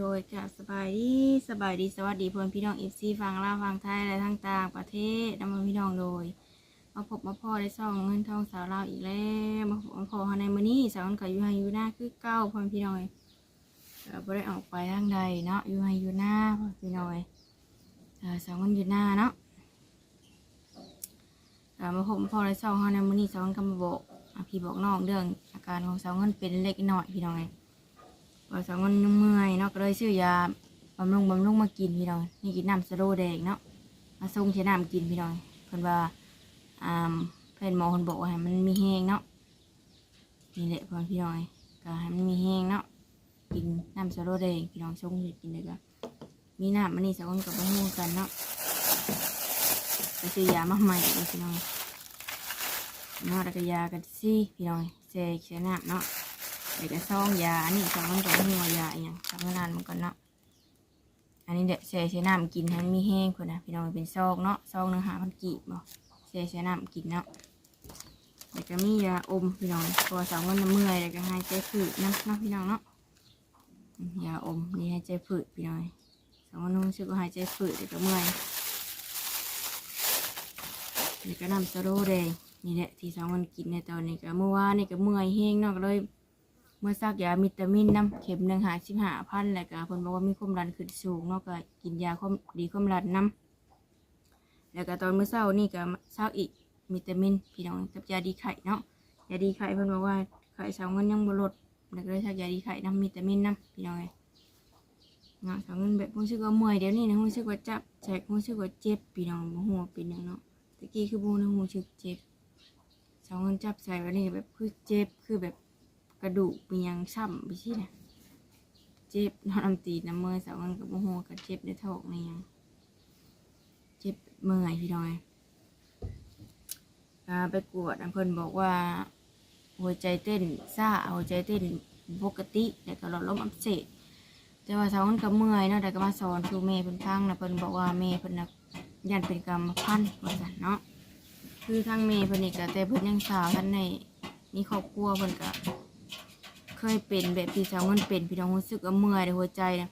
โดยกะสบายดีสบายดีสวัสดีเพื่อนพี่น้องเอฟซีฟังลาฟังไทยและทั้งต่างประเทศนำมาพี่น้องโดย มาพบมาพ่อได้ซ่องเงินทองสาวลาวอีกแล้วมาพบมาพ่อเขาในมือนี้สาวคนก็อยู่ให้อยู่หน้าคือเก้าเพื่อนพี่น้องเอ้ยก็บ่ได้ออกไปทางใดเนาะยู่ให้อยู่หน้าเพื่อนพี่น้อยเออสาวคนยูนาเนาะมาพบมาพ่อได้ซ่องเขาในมือนี้สาวคนก็มาบอกอะพี่บอกน้องเรื่องอาการของสาวคนเป็นเล็กน้อยพี่น้องเอ้ย ว่าสองคนเมื่อยเนาะก็เลยซื้อยาบำรุงบำรุงมากินพี่น้องนี่กินน้ำสโลแดงเนาะมาส่งใช้น้ำกินพี่น้องเพิ่นว่าอ่าเพื่อนหมอเพิ่นบอกว่าให้มันมีแห้งเนาะนี่แหละเพื่อนพี่น้องก็ให้มันมีแห้งเนาะกินน้ำสโลแดงพี่น้องส่งกินเลยก็มีน้ำมันนี่สองคนกับบ่ฮู้กันเนาะไปซื้อยามาใหม่เลยพี่น้องเนาะแล้วก็ยากันซี่พี่น้องเจใช้น้ำเนาะ เดี๋ยวจะซองยาอันนี้สองมันก็หัวยาอย่างทำนานมันก่อนเนาะอันนี้เดี๋ยวแช่ใช้น้ำกินให้มันมีแห้งคนนะพี่น้องเป็นซองเนาะซองหนึงหาพันกีบบ่แช่ใช้น้ำกินเนาะเดี๋ยวก็มียาอมพี่น้องเพอสองวันเมื่อยเดี๋ยวก็ให้ใจผืดนะนะพี่น้องเนาะยาอมนี่ให้ใจผืดพี่น้องสองวันนู้นรู้สึกว่าหายใจผืดเดี๋ยวก็เมื่อยเดี๋ยวก็นำสโลแดงนี่แหละที่สองวันกินในตอนนี้ก็เมื่อวานนี่ก็เมื่อยแห้งเนาะก็เลย เมื่อซักยาวิตามินน้ำเข็มหนึ่งหาสิบหาพันแล้วก็เพิ่นบอกว่ามีความดันขึ้นสูงเนาะก็กินยาความดีความดันน้ำแล้วก็ตอนเมื่อเช้านี่ก็ซักอีกวิตามินพี่น้องกับยาดีไข่เนาะยาดีไข่เพิ่นบอกว่าไข่สาเงินยังบ่ลดแล้วก็เลยซักยาดีไข่น้ำวิตามินน้ำพี่น้องเอ้ยเนาะสาเงินแบบรู้สึกว่าเมื่อยเดี๋ยวนี้นะรู้สึกว่าจับแจกรู้สึกว่าเจ็บพี่น้องบ่ฮู้ว่าเป็นหยังเนาะตะกี้คือบ่รู้สึกเจ็บสาเงินจับใส่วันนี้แบบคือเจ็บคือแบบ กระดูกมียังช้ำไปที่นะเจ็บนอนตีน้ำมือสาวมันกับโมโหกับเจ็บในท้องในยังเจ็บเมื่อยพี่น้อยอ่าไปกวดอันเพิ่นบอกว่า หัวใจเต้นซ่าหัวใจเต้นปกติแต่ก็หลอดลมอักเสบแต่ว่าสาวมันก็เมื่อยเนาะแต่ก็มาสอนครูเมย์เพิ่นฟังนะเพิ่นบอกว่าเมย์เพิ่นน่ะยันเป็นกรรมพันธุ์ว่าซั่นเนาะคือทั้งเมย์เพิ่นนี่ก็แต่เพิ่นยังสาวท่านในนี่ครอบครัวเพิ่นก็ เคยเป็นแบบที่สาวมันเป็นพี่น้องรู้สึกว่าเมื่อยในหัวใจนะ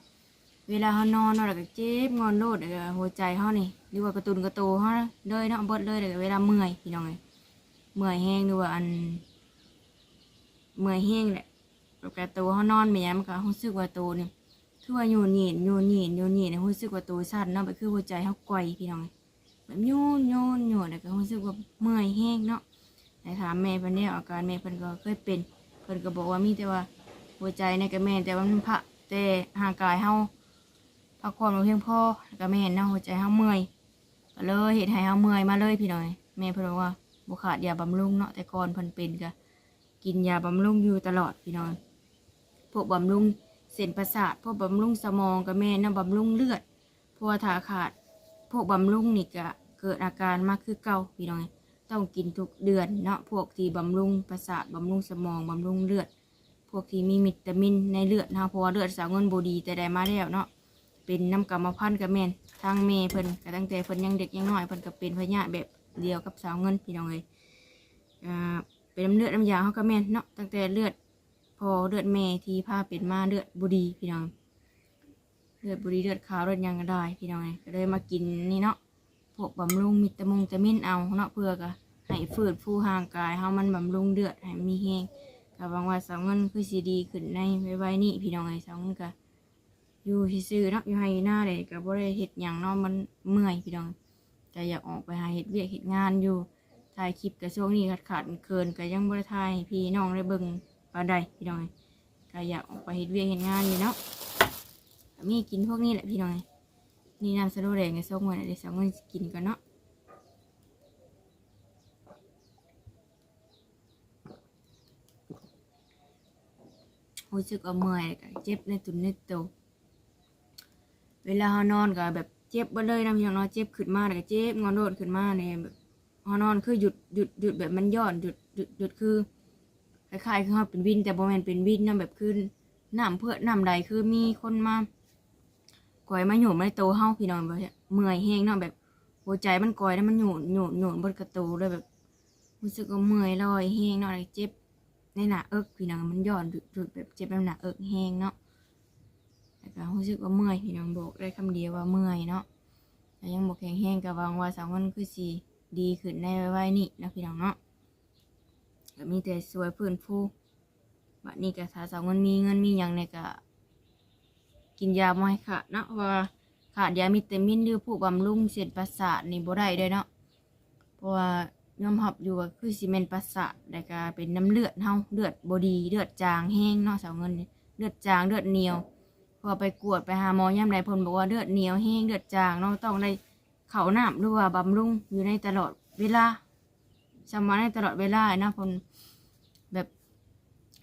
เวลาเขานอนนาะแล้วก็เจ็บงอนโลดแล้วก็หัวใจเขานี่หรือว่ากระตุนกระโตเขาเลยเนาะเบิดเลยแล้วก็เวลาเมื่อยพี่น้องเลยเมื่อยแห้งหรือว่าอัน เมื่อยแห้งแหละแล้วก็ตัวเขานอนไม่ยั้มันก็รู้สึกว่าตัวนี่คือว่าโยนเหยียนโยนเหยียนโยนเหยียนรู้สึกว่าตัวสั่นเนาะแบบคือหัวใจเขาไกวพี่น้องเลยแบบโยนโยนโยนแล้วก็รู้สึกว่าเมื่อยแห้งเนาะแต่ถามแม่เพิ่นเนี่ยอาการแม่เพิ่นก็เคยเป็น พิ่นก็บอกว่ามีแต่ว่าหัวใจในกระแม่นแต่ว่ามันพระแต่ห่างกายเฮาพักผ่อนบ่เพียงพอแล้วก็แม่นเนาะหัวใจเฮาเมื่อยก็เลยเฮ็ดให้เฮาเมื่อยมาเลยพี่น้อยแม่เพิ่นบอกว่าบ่ขาดยาบำรุงเนาะแต่ก่อนเพิ่นเป็นก็กินยาบำรุงอยู่ตลอดพี่น้อยพวกบำรุงเส้นประสาทพวกบำรุงสมองก็แม่นเนาะบำรุงเลือดพว่าถ้าขาดพวกบำรุงนี่ก็เกิดอาการมากคือเก่าพี่น้อย ต้องกินทุกเดือนเนาะพวกที่บำรุงประสาทบำรุงสมองบำรุงเลือด พวกที่มีวิตามินในเลือดนะเพราะว่าเลือดสาวเงินบดีแต่ได้มาแล้วเนาะเป็นน้ำกรรมพันธุ์กับแมนทางเมเพิ่นก็ตั้งแต่เพิ่นยังเด็กยังน้อยเพิ่นก็เป็นพญาแบบเดียวกับสาวเงินพี่น้องเลยอ่าเป็นน้ำเลือดน้ำยาเขาก็แมนเนาะตั้งแต่เลือดพอเลือดแม่ที่พาเป็นมาเลือดบดีพี่น้อง เลือดบดีเลือดขาวเลือดยังก็ได้พี่น้องเลยก็เลยมากินนี่เนาะ วกบำรุงมิตามงจะมินเอาเนาะเพื่อก็ให้ฝืดฟูห่างกายเฮามันบำรุงเลือดให้มีแห้งก็บางว่าสาวเงินคือสีดีขึ้นในไว้ๆนี่พี่น้องไอ้สาวเงินก็อยู่ซื่อๆเนาะอยู่ให้หน้าเลยก็บ่ได้เฮ็ดหยังเนาะมันเมื่อยพี่น้องก็อยากออกไปหาเฮ็ดเวียกเฮ็ดงานอยู่ถ่ายคลิปก็ช่วงนี้ขาดขาดเคินก็ยังบ่ได้ถ่ายพี่น้องได้เบิ่งปานใดพี่น้องก็อยากออกไปเฮ็ดเวียกเฮ็ดงานอยู่เนาะมีกินพวกนี้แหละพี่น้อง นี่น้ำสโลแดงไอ้ส้มไว้เดี๋ยวสองคนกินกันเนาะรู้สึกว่าเมื่อยก็เจ็บในตุนในตัวเวลาเขานอนก็แบบเจ็บบ่เลยนะพี่น้องเนาะเจ็บขึ้นมาแล้วก็เจ็บงอนโดดขึ้นมาเนี่ยแบบเขานอนคือหยุดหยุดหยุดแบบมันย่อนหยุดหยุดหยุดคือคล้ายๆคือเขาเป็นวินแต่บ่แม่นเป็นวินนะแบบคือน้ำเพื่อน้ำใดคือมีคนมา กอยมาโยนมาในโตเฮาพี่น้องแบบเนี้ยเมื่อยแห้งเนาะแบบหัวใจมันกอยแล้วมันโยนโยนโยนบนกระตูเลยแบบรู้สึกว่าเมื่อยลอยแห้งเนาะเจ็บในหน้าเอิกพี่น้องมันย้อนดุดแบบเจ็บในหน้าเอิกแห้งเนาะแล้วก็รู้สึกว่าเมื่อยพี่น้องบอกได้คำเดียวว่าเมื่อยเนาะแต่ยังบอกแข็งแห้งก็หวังว่าสาวเงินคือสิดีขึ้นในไว้ๆนี่นะพี่น้องเนาะก็มีแต่สวยพื้นฟูบัดนี้ก็ถ้าสาวเงินมีเงินมีหยังเนี่ยก็ กินยาบ่ให้ขาดเนาะว่าขาดยาวิตามินหรือผู้บำรุงเส้นประสาทนี่บ่ได้เด้อเนาะเพราะว่ายอมรับอยู่ว่าคือสิเมนประสาทแล้วก็เป็นน้ำเลือดเฮาเลือดบดีเลือดจางแห้งเนาะสาวเงินเลือดจางเลือดเหนียว พอไปกวดไปหาหมอย่ำใดเพนบอกว่าเลือดเหนียวแห้งเลือดจางเนาะต้องได้เข่าหน้ำหรือว่าบำรุงอยู่ในตลอดเวลาสมาในตลอดเวลานะพนแบบ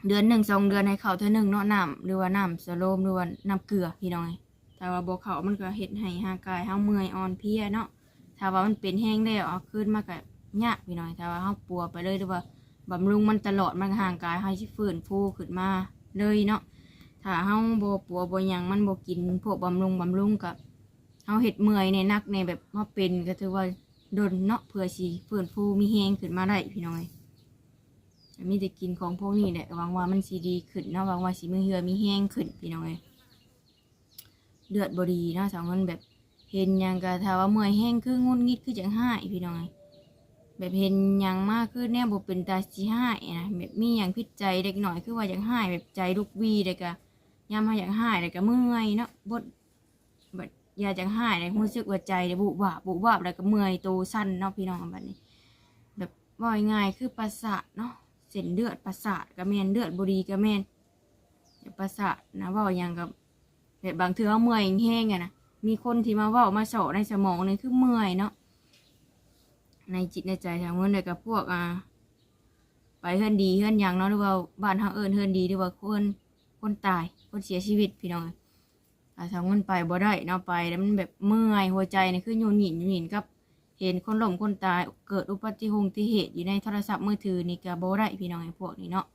เดือนหนึ่งสองเดือนให้เขาเท่านึงเนาะน้ำหรือว่าน้ำสโลมหรือว่าน้ำเกลือพี่น้องเอ้ยแต่ว่าบเขามันก็เห็ดให้ห่างกายเฮาเมื่อยอ่อนเพลียเนาะถ้าว่ามันเป็นแห้งแล้วเอาขึ้นมาก็ยากพี่น้องถ้าว่าเฮาปัวไปเลยหรือว่าบำรุงมันตลอดมันห่างกายเฮาสิฟื้นฟูขึ้นมาเลยเนาะถ้าเฮาบ่ปัวบ่ยังมันบ่กินพวกบำรุงบำรุงกับเฮาเฮ็ดเมื่อยในนักในแบบว่าเป็นก็ถือว่าดนเนาะเพื่อสิฟื้นฟูมีแฮงขึ้นมาได้พี่น้อยแต่ มีแต่กินของพวกนี้แหละหวังว่ามันสิดีขึ้นเนาะหวังว่าสิมีเหือมีแฮงขึ้นพี่น้อยเลือดบดีเนาะสาวเงินแบบเห็นยังก็ถ้าว่าเมื่อยแฮงคืองุนงิดคือจังหาพี่น้อยแบบเห็นยังมากคือแน่บ่เป็นตาสิหายนะแบบมีหยังผิดใจเด็กหน่อยคือว่าจังหาแบบใจลุกวีเด็กะยามมาอย่ากหาเลยก็เมื่อยเนาะบดแบัดอยากจะหายเลยรู้สึกว่าใจเลยบุบวาบบุบวาบแล้วก็เมื่อยตัวสั้นเนาะพี่น้องแบบนี้ แบบว่าง่ายคือประสาทเนาะ ส้นเลือดประสาทก็แมนเลือดบุรีก็แมนประสาทนะว่าอย่างกับแบบบางเทื่อเมื่อยแห้งๆอะนะมีคนที่มาว่ามาเสาะในสมองนี่คือเมื่อยเนาะในจิตในใจทางเงินเลยกับพวกอ่าไปเฮือนดีเฮือนยังเนาะหรือว่าบ้านเฮาเอิ้นเฮือนดีหรือว่าคนคนตายคนเสียชีวิตพี่น้องอาทางมันไปบ่ได้เนาะไปแล้วมันแบบเมื่อยหัวใจนี่คือโยนหยินโยนหยินกับ เห็นคนล้มคนตายเกิดอุบัติเหตุอยู่ในโทรศัพท์มือถือนี่ก็บ่ได้พี่น้องไอ้พวกนี้เนาะ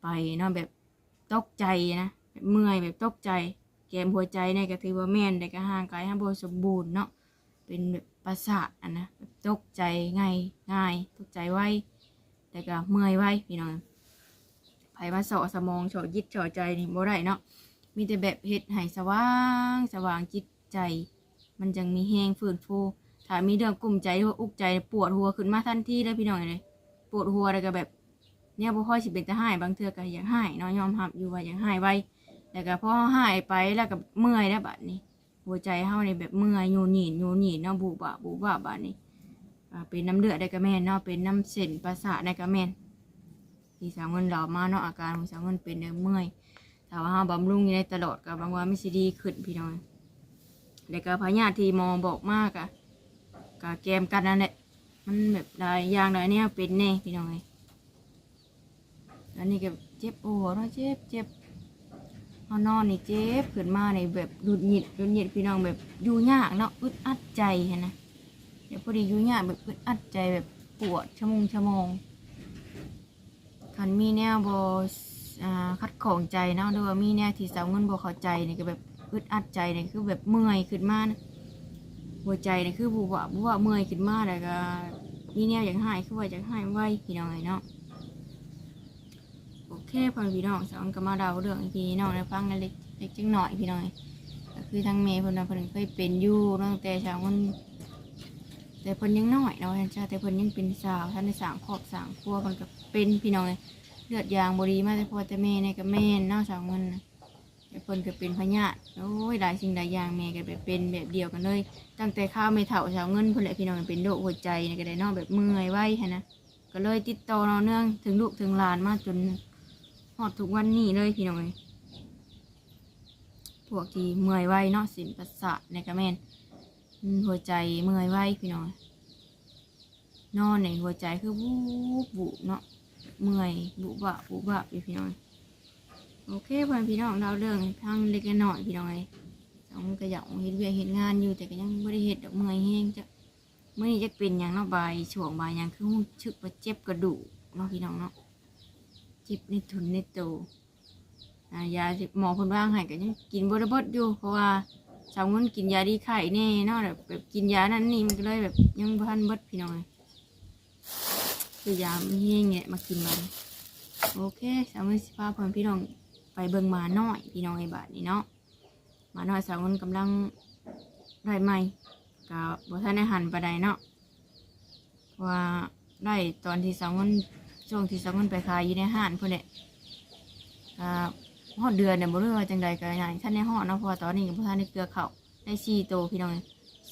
ไปเนาะแบบตกใจนะแบบเมื่อยแบบตกใจแกมหัวใจเนี่ยก็ถือว่าแม่นแต่ก็ห่างกายห้างบ่สมบูรณ์เนาะเป็นแบบประสาทอะนะแบบตกใจง่ายง่ายตกใจไวแต่ก็เมื่อยไวพี่น้องไผมาเสาะสมองเฉาะยิดเฉาะใจนี่บ่ได้เนาะมีแต่แบบเฮ็ดให้สว่างสว่างจิตใจ มันจังมีแฮงฟื้นฟู ถ้ามีเรื่องกลุ้มใจหรือว่าอุกใจปวดหัวขึ้นมาทันทีเลยพี่น้องเลยปวดหัวแล้วก็แบบ เนี่ยบ่ค่อยสิเป็นตาหายบางเทื่อก็อยากหายเนาะยอมรับอยู่ว่าอยากหายไวแต่ก็พอหายไปแล้วก็เมื่อยแล้วบัดนี้ หัวใจเฮานี่แบบเมื่อยโยนหยีนโยนหยีนเนาะบูบะบูบะบัดนี้เป็นน้ำเลือดได้ก็แม่นเนาะเป็นน้ำเส้นประสาทได้ก็แม่นที่สาวเงินหลอมาเนาะอาการของสาวเงินเป็นเเมื่อยถ้าว่าเราบำรุงอยู่ในตลอดกับบางวันไม่สิดีขึ้นพี่น้องแล้วก็พญาธิที่มอบอกมากอะ กะแกมกันนั่นแหละมันแบบหลายอย่างหลายเนี่ยเป็นแน่พี่น้องเลยอันนี้ก็เจ็บปวดเนาะเจ็บเจ็บเอนอนนี่เจ็บขึ้นมาในแบบหยุดหยิดหยุดหยิดพี่น้องแบบอยู่ยากเนาะอึดอัดใจเห็นนะเดี๋ยวพอดีอยู่ยากแบบอึดอัดใจแบบปวดชั่วโมงชั่วโมงคันมีแนวบอ่าคัดของใจเนาะหรือว่ามีแนวที่สาวเงินบ่เข้าใจนี่ก็แบบอึดอัดใจนี่คือแบบเมื่อยขึ้นมานะ หัวใจนี่คือบูบะบูบะเมื่อยขึ้นมาแล้วก็มีแนวอยากหายคือว่าอยากหายไว้พี่น้องเนาะโอเคพ่อพี่น้องสาวเงินก็มาเดาเรื่องอีกทีน้องในฟังกันเล็กเล็กจังหน่อยพี่น้องก็คือทั้งเมย์เพิ่นเพิ่นเคยเป็นอยู่ตั้งแต่สาวเงินแต่เพิ่นยังน้อยเนาะแต่เพิ่นยังเป็นสาวท่านในสางครอบสางครัวเพิ่นก็เป็นพี่น้องเลือดยางบรีมาแต่พ่อแต่แม่ในกับแม่นเน่าสาวเงินนะ เดี๋ยวเพิ่นก็เป็นพญาติโอ้ยหลายสิ่งหลายอย่างแม่ก็แบบเป็นแบบเดียวกันเลย ตั้งแต่ข้าวไม่เท่าสาวเงินเพิ่นแหละพี่น้องเป็นโรคหัวใจนี่ก็ได้เนอกแบบเมื่อยไว้หั้นนะก็เลยติดต่อเราเนื่องถึงลูกถึงหลานมาจนฮอดทุกวันนี้เลยพี่น้องเอ้ยพวกที่เมื่อยไว้เนาะสินประสาทในกระแมนอืมหัวใจเมื่อยไว้พี่น้องนอนในหัวใจคือวูบวูบเนาะเมื่อยบุบะบุบะอยู่พี่น้อง โอเคพ่อพี่น้องเราเรื่องทางเล็กน้อยพี่น้องเลยสองก็อยากเห็นเวียเห็นงานอยู่แต่ก็ยังไม่ได้เห็ดดอกเมื่อยแห้งจะเมื่อนี้จะเป็นอย่างเนาะบช่วงใบยอย่างคือชึกว่าเจ็บกระดูกเนาะพี่น้องเนาะเจ็บในทุนในโตอายาหมอเพิ่นว่างให้ก็ยังกินบ่ได้เบดอยู่เพราะว่าสาวเงินกินยาดีไข้แน่เนาะแบบแบบกินยานั้นนี่มันก็เลยแบบยังบ่ทันบดพี่น้องเลยคือยามเฮงเนี่ยมากินมันโอเคสามสิบห้าพันพี่น้อง ไปเบิ่งมาน้อยพี่น้องไอ้บาทนี่เนาะมาน้อยสาวเงินกำลังได้ใหม่ก็บ่ทันได้หันปานใดเนาะเพราะว่าได้ตอนที่สาวเงินช่วงที่สาวเงินไปขายอยู่ในห้านเพิ่นแหละก็ฮอดเดือนเนี่ยบ่รู้ว่าจังใดก็อย่างท่านในฮอดเนาะเพราะว่าตอนนี้ก็บ่ทันได้เกลือเขาได้สี่โตพี่น้อง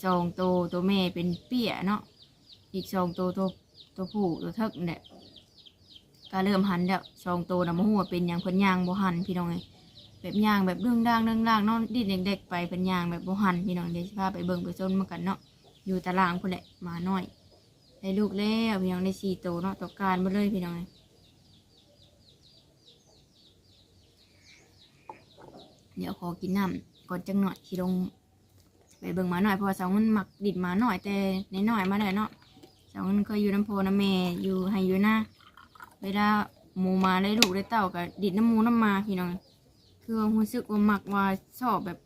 สองโตตัวแม่เป็นเปี้ยเนาะอีกสองโตตัวตัวผู้ตัวเทิกนั่นแหละ ก็เริ่มหันแล้วสองโตวนะบ่ฮู้เป็นหยังเพิ่นย่างบ่หันพี่น้องเอ้ยแบบย่างแบบเรื่องด่างเรื่องล่างนอนดิ้นเด็กๆไปเป็นย่างแบบโบหันพี่น้องเดี๋ยวสิพาไปเบิ่งไปจนมากันเนาะอยู่ตารางพุ่นแหละหมาน้อยได้ลูกแล้วพี่น้องได้สี่โตวเนาะตกการมาเลยพี่น้องเดี๋ยวขอกินน้ำก่อนจังหน่อยสิลงไปเบิ่งหมาหน่อยเพราะสาวมันหมักดิดหมาหน่อยแต่ในหน่อยๆมาได้เนาะสาวมันเคยอยู่น้ำโพน้ำเมอยู่ให้อยู่หน้า เวลาหมูมาได้ลูกได้เต่ากับดิดน้ำหมูน้ำมาพี่น้องคือว่ารู้สึกว่ามักว่าชอบแบบ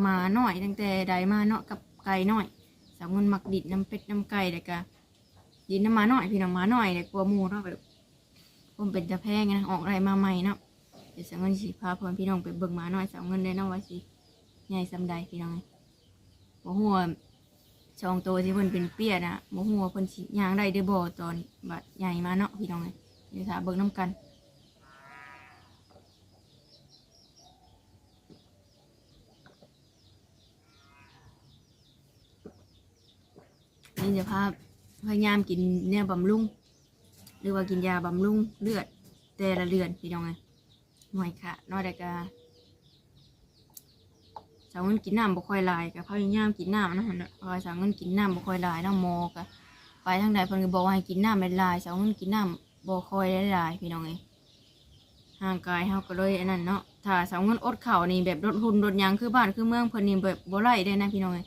หมาหน่อย ตั้งแต่ใดมาเนาะกับไก่หน่อยสาวมันมักดิดน้ำเป็ดน้ำไก่แต่กะดิดน้ำหมาหน่อยพี่น้องหมาหน่อยแต่กลัวหมูเนาะแบบผมเป็นจะแพงนะออกอะไรมาใหม่เนาะเดี๋ยวสาวเงินสิพาพรพี่น้องไปเบิ่งหมาหน่อยสาวเงินได้เนาะว่าสิใหญ่สำใดพี่น้องบ่หัวช่องโตที่เพิ่นเป็นเปี้ยนะบ่หัวเพิ่นสิย่างได้เด้อบ่ตอนบัดใหญ่มาเนาะพี่น้องเอ้ย เดี๋ยวถาเบิ่งน้ำกัน นี่จะพาพยายามกินเนี่ยบำรุง หรือว่ากินยาบำรุงเลือด แต่ละเดือนพี่น้องไงหน่อยค่ะน้อยแต่กาสาวเงินกินน้ำบ่ค่อยลายกับพยายามกินน้ำนะฮะเพราะว่าสาวเงินกินน้ำบ่ค่อยลายน้ำโมกะไปทางใดเพิ่นก็บอกว่าให้กินน้ำหลายสาวเงินกินน้ำ บ่คอยได้หลายพี่น้องไงห่างกายเฮาก็เลยอันนั้นเนาะถ้าสาวเงินอดข้าวนี่แบบลดหุ่นลดหยังคือบ้านคือเมืองเพิ่นนี่แบบบ่ไล่ได้นะพี่น้องไง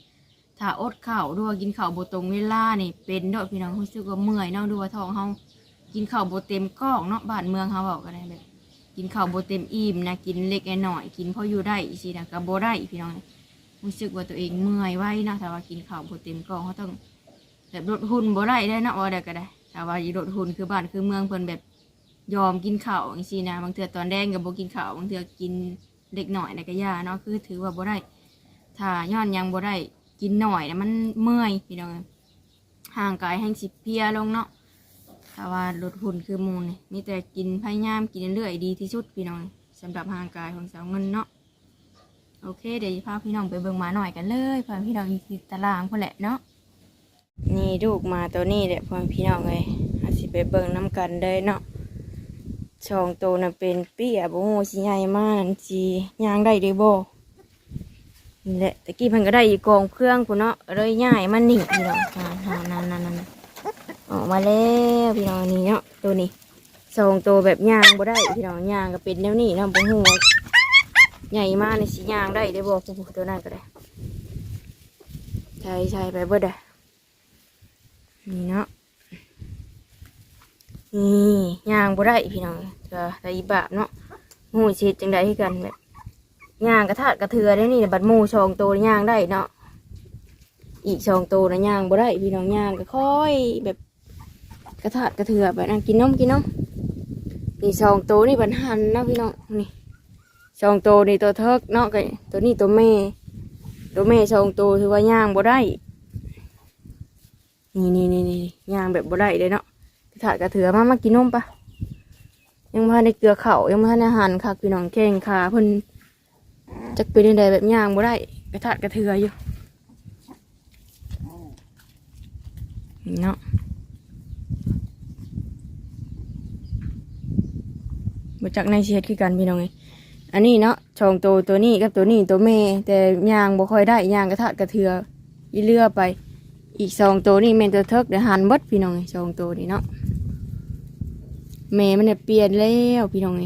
ถ้าอดข้าวด้วยกินข้าวบตรงเวลานี่เป็นเนาะพี่น้องรู้สึกว่าเมื่อยเนาะดูว่าท้องเฮากินข้าวบเต็มกล้องเนาะบ้านเมืองเฮาบอกกันได้แบบ กินข้าวบเต็มอิ่มนะกินเล็กน้อยกินพออยู่ได้สินะก็บ่ได้พี่น้องรู้สึกว่าตัวเองเมื่อยไว้นะถ้าว่ากินข้าวบเต็มกล้องเขาต้องแบบลดหุ่นบ่ได้ได้เนาะว่าได้ก็ได้ ถ้าว่าลดหุ่นคือบ้านคือเมืองเพิ่นแบบยอมกินข้าวจังซี่นะบางเทื่อตอนแดงก็บ่กินข้าวบางเทื่อกินเล็กหน้อยนะก็ย่าเนาะคือถือว่าบ่ได้ถ้าย้อนยังบ่ได้กินหน่อยนะมันเมื่อยพี่น้องห่างกายแห้งสิเพียลงเนาะแต่ว่าลดหุ่นคือมูนี่มีแต่กินพยายามกินเรื่อยดีที่สุดพี่น้องสำหรับห่างกายของสาวเงินเนาะโอเคเดี๋ยวพาพี่น้องไปเบิ่งหมาหน่อยกันเลยพาพี่น้องอยู่ที่ตารางพอแหละเนาะ นี่ลูกมาตัวนี้แหละพอพี่น้องเลยอาสิไปเบิ่งน้ำกันเลยเนาะช่องโตวน่ะเป็นเปี้ยบ่ฮู้สิใหญ่มากนั่นสิย่างได้เด้บ่นี่แหละตะกี้เพิ่นก็ได้อีกกองเครื่องกูเนาะเลยง่ายมันนี่พี่น้องอ่าอ่านั่นนั่นนั่นออกมาแล้วพี่น้องนี่เนาะตัวนี้สองตัวแบบย่างบ่ได้พี่น้องย่างก็เป็นแนวนี้เนาะบ่ฮู้ว่าใหญ่มากในสิย่างได้ได้บ่ตัวนั้นก็ได้ใช่ใช่ไปเบิดอะ นี่เนาะนี่ย่างบ่ได้พี่น้องก็ได้บาปเนาะฮู้สิเฮ็ดจังได๋คือกันแบบย่างกระทะกระเทือได้นี่บัดหมูชองโตย่างได้เนาะอีกชองโตนะย่างบ่ได้พี่น้องย่างก็ค่อยแบบกระทะกระเทือแบบนั้นกินนมกินนมนี่ชองโตนี่บันหันนะพี่น้องนี่ชองโตนี่ตัวเทิกเนาะไก่ตัวนี้ตัวแม่ตัวแม่ชองโตถือว่าย่างบ่ได้ นี่นี่นี่นี่ย่างแบบบ่ได้เลยเนาะกระทะกระเทือมามากินนมปะยังมาในเกลือเข่ายังมาในได้หันค่ะพี่น้องแข้งขาเพิ่นจักเป็นใดแบบย่างบ่ได้กระทะกระเทืออยู่เนาะมาจากในเชียดคือกันพี่น้องไงอันนี้เนาะชองโตวตัวนี้กับตัวนี้ตัวแม่แต่ยางบ่ค่อยได้ยางกระทะกระเทืออีเลือไป อีกสองตัวนี่แม่นตัวเทิกเดี๋ยวหันเบดพี่น้องไงสองตัวนี่เนาะแม่มันเนี่ยเปลี่ยนแล้วพี่น้องไง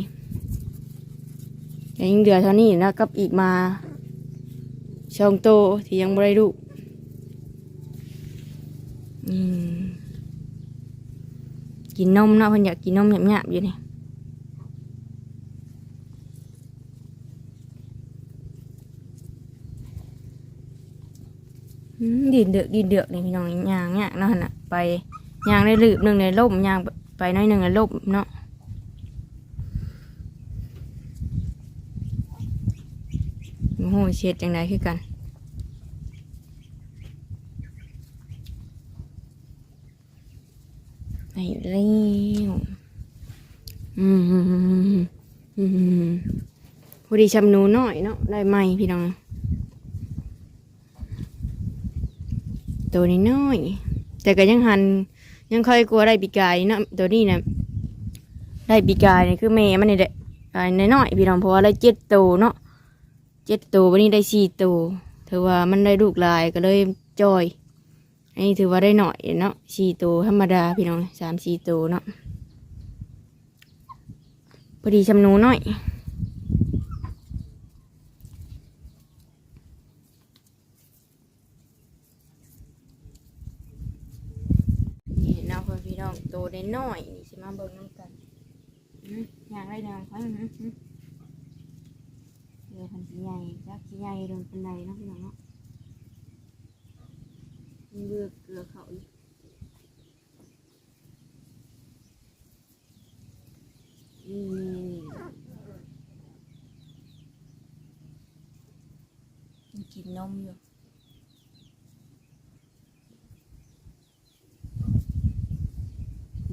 ยังเหลือเท่านี้นะกับอีกมาชองโตที่ยังไม่ได้ลูกินนมเนาะเพิ่นอยากกินนมหยาบๆอยู่นี่ ดินเดือกดินเดือกนี่พี่น้องย่างเนี่ยเนาะหั่นน่ะไปย่างได้ลืบหนึ่งในล่มย่างไปน้อยหนึ่งในล่มเนาะโอ้โหหูเช็ดจังไดคือกันไปแล้วอืมอืมอืมอืมพอดีชำหนูน้อยเนาะได้ไหมพี่น้อง ตัวนี้น้อย แต่ก็ยังหันยังค่อยกลัวได้ปีกายเนาะตัวนี้นะได้ปีกายนี่คือแม่มันนี่แหละกายน้อยๆพี่น้องเพราะว่าได้เจ็ดตัวเนาะเจ็ดตัววันนี้ได้สี่ตัวถือว่ามันได้ลูกลายก็เลยจอยอันนี้ถือว่าได้หน่อยเนาะสี่ตัวธรรมดาพี่น้องสามสี่ตัวเนาะพอดีชำนูน้อย นี่เนาะเพื่อนพี่น้องโตได้ น้อยนี่สิมาเบิ่งน้ำกันอืมอย่างไรดังไปอืมอืมเดี๋ยวมันสิใหญ่จักสิใหญ่โดนปันใดเนาะพี่น้องเนาะมันเลือกเกลือเขาอีกนี่มันกินนมอยู่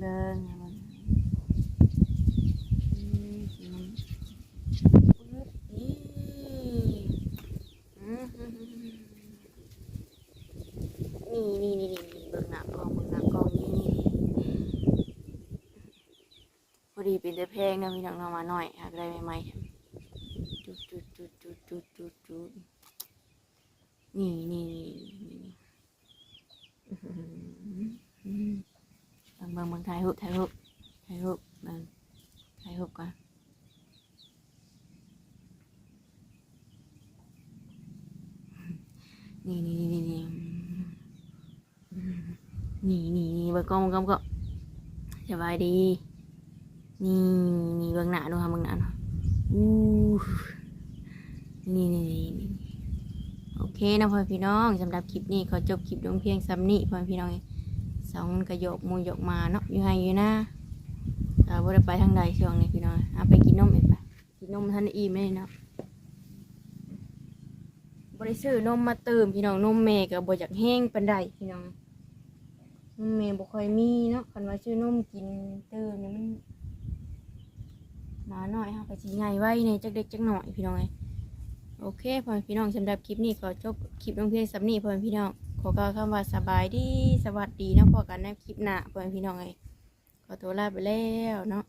เดินมันมันปึ๊บนี่นี่นี่นี่นี่เบิ่งหน้ากล้องเบิ่งหน้ากล้องนี่นี่พอดีเป็นแต่เพลงนะพี่น้องมาหน่อยหากได้ใหม่ๆจุดจุดจุดจุดจุดจุดจุดนี่นี่นี่นี่ งเบิ่งเบิ่งถ่ายรูปถ่ายรูปถ่ายรูปเบิ่งถ่ายรูปก่อนนี่นี่นี่นี่นี่นี่นี่เบิ่งกล้องเบิ่งกล้องก็สบายดี นี่นี่เบิ่งหน้าดูค่ะเบิ่งหน้าดูอู้นี่นี่นี่นี่โอเคนะพ่อพี่น้องสำหรับคลิปนี้ขอจบคลิปลงเพียงซ้ำนี้พ่อพี่น้อง สองมันกระโยกมูโยกมาเนาะอยู่ไฮอยู่นะเราบ่ได้ไปทางใดช่วงนี้พี่น้องเอาไปกินนมอีกไปกินนมท่านอิ่มไหมเนาะบริซื้อนมมาเติมพี่น้องนมเมกับบจากแห้งปันใดพี่น้องนมเมบ่ค่อยมีเนาะคันว่าซื้อนมกินเติมเนี่ยมันมาหน่อยค่ะไปสิใหญ่ไว้ในจักเด็กจักหน่อยพี่น้องเอ้ยโอเคพอพี่น้องสำหรับคลิปนี้ก็จบคลิปลงเพียงสำนีพอพี่น้อง ขอกล่าวคำว่าสบายดีสวัสดีนะพอกันในคลิปหน้าเพื่อนพี่น้องเอ้ยขอตัวลาไปแล้วเนาะ